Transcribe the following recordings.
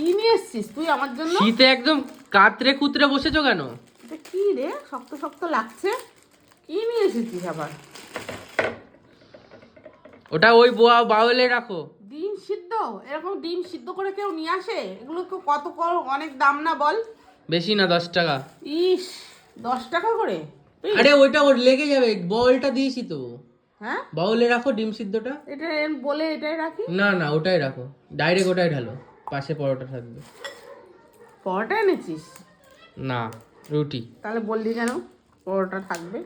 কি নিয়ে এসছিস তুই আমার জন্য? শীতে একদম কাতরে কুতরে বসেছো কেন? এটা কি রে? শক্ত শক্ত লাগছে। কি নিয়ে এসেছিস আবার? ওটা ওই বোয়া বাউলে রাখো। ডিম সিদ্ধ? এরকম ডিম সিদ্ধ করে কেউ নিয়ে আসে? এগুলো কত কর অনেক দাম না বল? বেশি না দশ টাকা। ইস দশ টাকা করে? আরে ওইটা ওর লেগে যাবে বলটা দিয়েছি তো। হ্যাঁ? বাউলে রাখো ডিম সিদ্ধটা। এটা বলে এটাই রাখি? না না ওটাই রাখো। ডাইরেক্ট ওটাই ঢালো। পাশে পরোটা থাকবে। পরোটা এনেছিস? না রুটি। তাহলে বললি কেন? পরোটা থাকবে?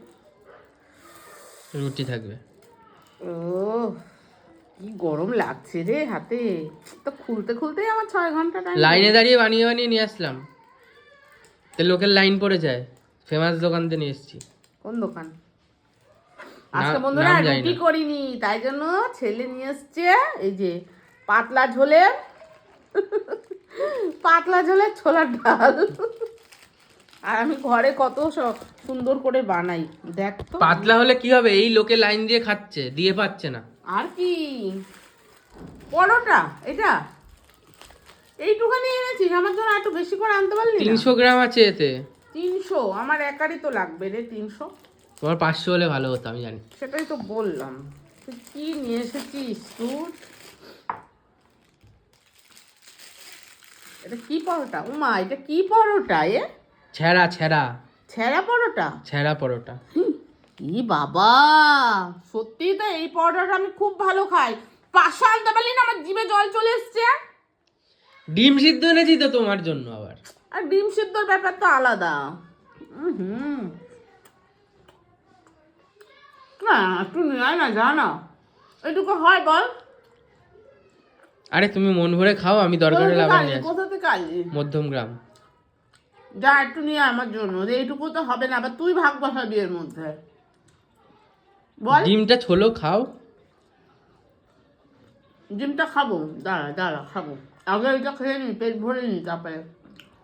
রুটি থাকবে। ও কি গরম লাগছে রে হাতে। তো খুলতে খুলতেই আমার ছয় ঘণ্টা টাইম লাইনে দাঁড়িয়ে বানিয়ে বানিয়ে নিয়ে আসলাম। তো লোকের লাইন পড়ে যায়। ফেমাস দোকান থেকে নিয়ে এসেছি। কোন দোকান? আজকে বন্ধুরা রুটি করিনি? তাই জন্য ছেলে নিয়ে এসছে এই যে পাতলা ঝোলের পাতলা ঝোলের ছোলার ডাল। আর আমি ঘরে কত সুন্দর করে বানাই দেখ তো। পাতলা হলে কি হবে? এই লোকে লাইন দিয়ে খাচ্ছে দিয়ে পাচ্ছে না। আর কি? পরোটা এটা? এইটুখানি এনেছিস? আমার জন্য একটু বেশি করে আনতে পারলি তিনশো গ্রাম আছে এতে। তিনশো? আমার একারই তো লাগবে রে তিনশো। তোমার পাঁচশো হলে ভালো হতো আমি জানি। সেটাই তো বললাম। তুই কি নিয়ে এসেছিস? তুই এটা কি পরোটা? উমা এটা কি পরোটা এ? ছেঁড়া ছেঁড়া। ছেঁড়া পরোটা? ছেঁড়া পরোটা। ই বাবা! সত্যি তো এই পরোটাটা আমি খুব ভালো খাই। পাশে আনতে পারলি না আমার জিভে জল চলে এসছে? ডিম সিদ্ধ এনেছি তো তোমার জন্য আবার। আর ডিম সিদ্ধর ব্যাপার তো আলাদা। হুম। না একটু নিয়ে না যা না এটুকু হয় বল। আরে তুমি মন ভরে খাও আমি দরকার হলে আবার নিয়ে কোথা থেকে আনলি মধ্যম গ্রাম। যা একটু নিয়ে আমার জন্য। রে এইটুকু তো হবে না আবার তুই ভাগ বসাবি এর মধ্যে। বল। ডিমটা ছোলো খাও। ডিমটা খাব। দাঁড়া দাঁড়া খাব। আগে এটা খেয়ে নি পেট ভরে নি তারপরে।